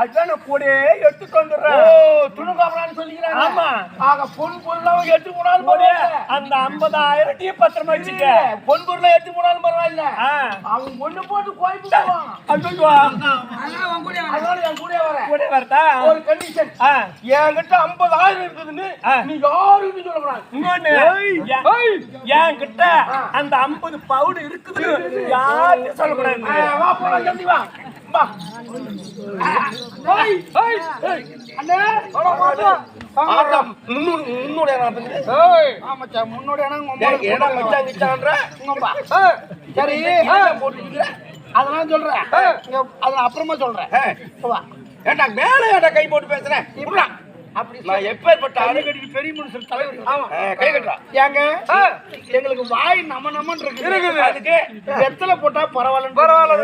அதுதான் நான் கூடயே எடுத்துட்டு ஓ வந்துடுறேன் துணுக்காமலான்னு சொல்லிக்கிறாங்க. ஆமா. ஆக பொன் பொருளாவும் எடுத்து போனாலும் பரவாயில்ல. அந்த ஐம்பதாயிரம் டீ பத்திரமா வச்சுக்க. பொன் பொருளை எடுத்து போனாலும் பரவாயில்ல. ஆ, அவன் ஒண்ணு போட்டு அதனால என் கூட வரேன். கூட வரதா ஒரு கண்டிஷன் என்கிட்ட ஐம்பதாயிரம் இருக்குதுன்னு. நீ யாருக்கும் சொல்லக்கூடாது. இன்னொன்னு என் என் கிட்ட அந்த ஐம்பது பவுடு இருக்குது. யாரும் சொல்லக்கூடாது? வா போலாம் ஜல்தி வா. அதெல்லாம் சொல்றேன். அப்புறமா சொல்றேன். ஏன்டா மேல ஏன்டா கை போட்டு பேசுறேன் இப்படா. அப்படி நான் எப்பேற்பட்ட ஆளு? பெரிய மனுஷன் தலைவர் ஆமா. கை கட்டுறா. ஏங்க எங்களுக்கு வாய் நம்ம நம்மன்னு இருக்குது அதுக்கு வெத்தலை போட்டா பரவாயில்ல பரவாயில்ல.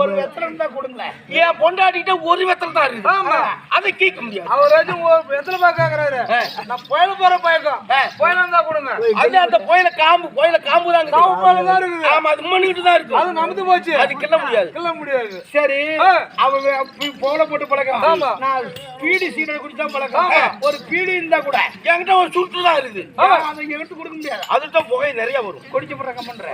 ஒரு வெத்தலை இருந்தா கொடுங்களேன் என் பொண்டாட்டிகிட்ட ஒரு வெத்தலை தான் இருக்கு. ஆமா. அதை கேட்க முடியாது அவராச்சும் வெத்தலை பாக்காங்கிறாரு. நான் புயல போற பழக்கம் ஆ. புயல இருந்தா கொடுங்க அது அந்த கோயில காம்பு கோயில காம்பு தான் காம்பு மேல தான் இருக்குது. ஆமா அது மண்ணிட்டு தான் இருக்கும் அது நமந்து போச்சு அது கிள்ள முடியாது கிள்ள முடியாது சரி. அவங்க போல போட்டு பழக்கம் ஆமா. நான் பீடி குடிச்சா பழக்கம். ஒரு பீடி இருந்தா கூட என்கிட்ட ஒரு சுற்று தான் இருக்குது. ஆ. அதை இங்க எடுத்து கொடுக்க முடியாது. அதுதான் புகை நிறைய வரும். குடிச்சு போடுற கம்மன்ற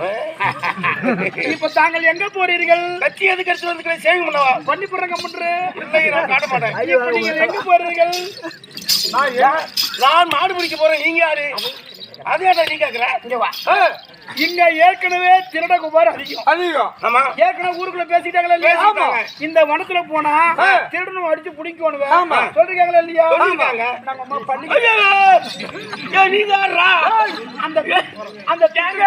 இப்ப தாங்கள் எங்க போறீர்கள்? கட்சி எதுக்கு எடுத்து வந்து சேவிங் பண்ணவா? பண்ணி போடுற கம்மன்ற இல்லை நான் காட்ட மாட்டேன். இப்ப நீங்கள் எங்க போறீர்கள்? நான் நான் மாடு பிடிக்க போறேன். நீங்க யாரு? அதேடா நீ கேக்குற? இங்க வா. இங்க ஏற்கனவே திருட குமார் அதிகம். அதிகம். ஆமா. ஏற்கனவே ஊருக்குள்ள பேசிட்டாங்களா இல்லையா. இந்த வனத்துல போனா. திருடனும் அடிச்சு புடிக்கணும். ஆமா. சொல்றீங்களா இல்லையா. நாங்க அம்மா பண்ணி? அந்த அந்த ஏங்க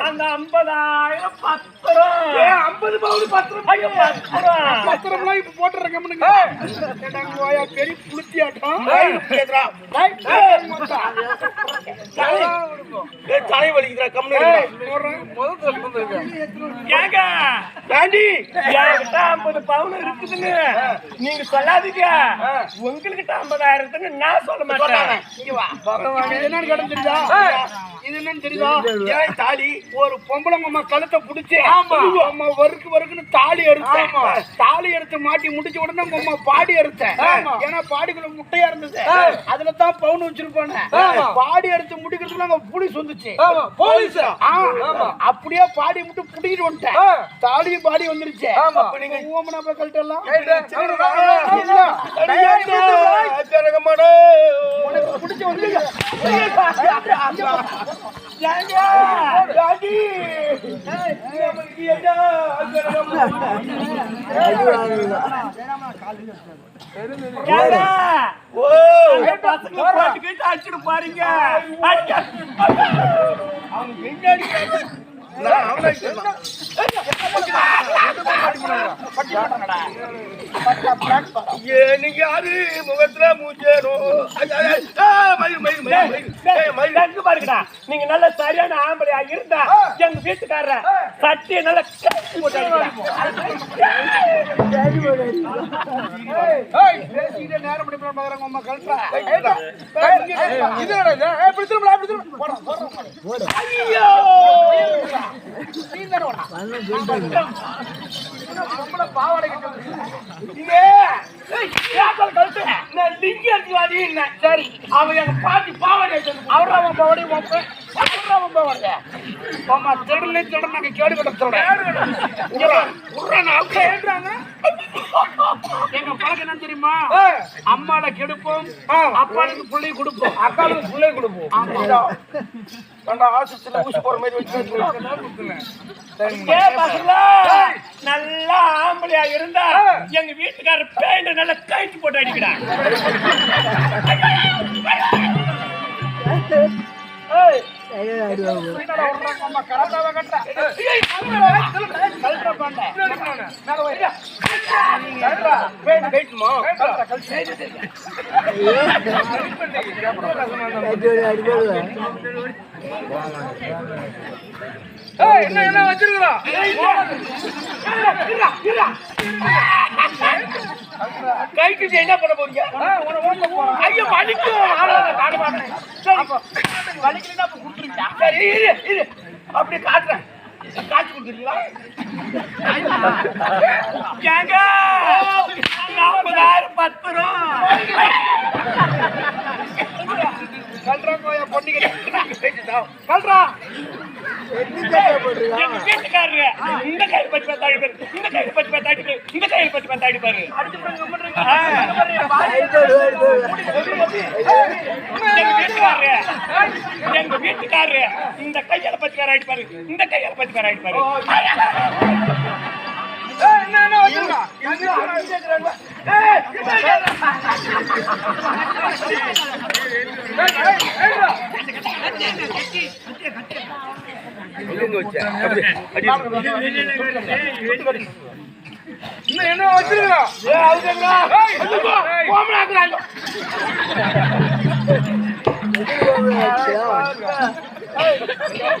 அந்த ஐம்பதாயிரம் பத்திரம். ஏய், 50 பவுன் பத்திரம் ஐயோ பத்திரம். பத்திரம்லாம் இப்ப போட்டுற கம்மனுங்க கேட்டாங்க வாயா பெரிய ஏய், மொத்தம். தலை- தலை வந்திருக்கு. ஏங்க ஏண்டி? என்கிட்ட ஐம்பது பவுன் இருக்குதுன்னு. நீங்க சொல்லாதீங்க. உங்ககிட்ட ஐம்பதாயிரத்துன்னு நான் சொல்ல. மாட்டேன். என்னன்னு கேட்டா Yes. என்னன்னு தெரியுதா? ஏன் தாலி ஒரு பொம்பளை அம்மா கழுத்தை புடிச்சு ஆமா. அம்மா வருக்கு வறுக்குன்னு தாலி ஆமா. தாலி எடுத்து மாட்டி முடிச்ச உடனே உங்க பாடி ஆமா. ஏன்னா பாடிக்குள்ள முட்டையா இருந்தது. அதுல தான் பவுன் வச்சிருப்பானே. பாடி எடுத்து முடிக்கிறதுக்குள்ள அங்க புடி சொந்துச்சு போலீஸா? அப்படியே பாடி மட்டும் புடிக்கிட்டு வந்துட்டேன். தாலியும் பாடி வந்துருச்சு. அப்ப நீங்க ஓமனா போய் கரகமாடே. புடிச்சு வந்து அடிச்சுட்டு அடிக்க! அவங்க பின்னாடி நீங்க யாரு? முகத்துல ஆ, மயில் மயில் மயில் மயில். பாருங்கடா நீங்க நல்ல சரியான ஆம்பளையா இருந்தா எங்க வீட்டுக்காரர சட்டியை நல்லா கட்டி போட்டு பேசிக்கிட்டே நேரம் பண்ணி பாக்குறாங்க அம்மா கழட்டா இது இப்படி இப்படி திரும்பு. ஐயோ! பாவாடை கழுத்து. நான் லிங்கி அடிச்சு சரி அவன் எங்க பாட்டி பாவாடை எடுத்து அவன் அவன் பாவாடை அம்மா திருடனே திருடன் நாங்க கேடு கட்ட திருடன் எங்க பழக்கம் என்ன தெரியுமா? ஏய், அம்மாட கெடுப்போம் ஆ. அப்பாளுக்கு புள்ளை கொடுப்போம். அக்காளுக்கு புள்ளை கொடுப்போம். ஆமா. ஆஸ்பத்திரியில ஊசி போற மாதிரி வச்சு நல்லா ஆம்பளையா இருந்தா எங்க வீட்டுக்காரர் பேண்ட் நல்லா கழிச்சு போட்டு பாண்டை மேல வை. பேண்ட் கைட்டுமா? ஏய், என்ன என்ன என்ன பண்ண போறீங்க? ஐயோ வலிக்கும் ஆளாத காட்ட இரு. அப்படியே காட்டுறேன். காட்சி கொடுத்துருக்கீங்களா ஏங்க நாற்பதாயிரம் பத்து ரூபா இந்த கையில் பச்சு பார்த்தா அடிப்பாரு இந்த கையில் பச்சு பார்த்தா அடிப்பாரு இந்த கையில் பச்சு பார்த்தா அடிப்பாரு ஆ. எங்க வீட்டுக்காரரு இந்த கையால பச்சுக்கார அடிப்பாரு இந்த கையால பச்சுக்கார அடிப்பாரு என்ன என்ன வச்சிருக்கா? இன்னும் என்ன வச்சிருக்கா? Hey, chill.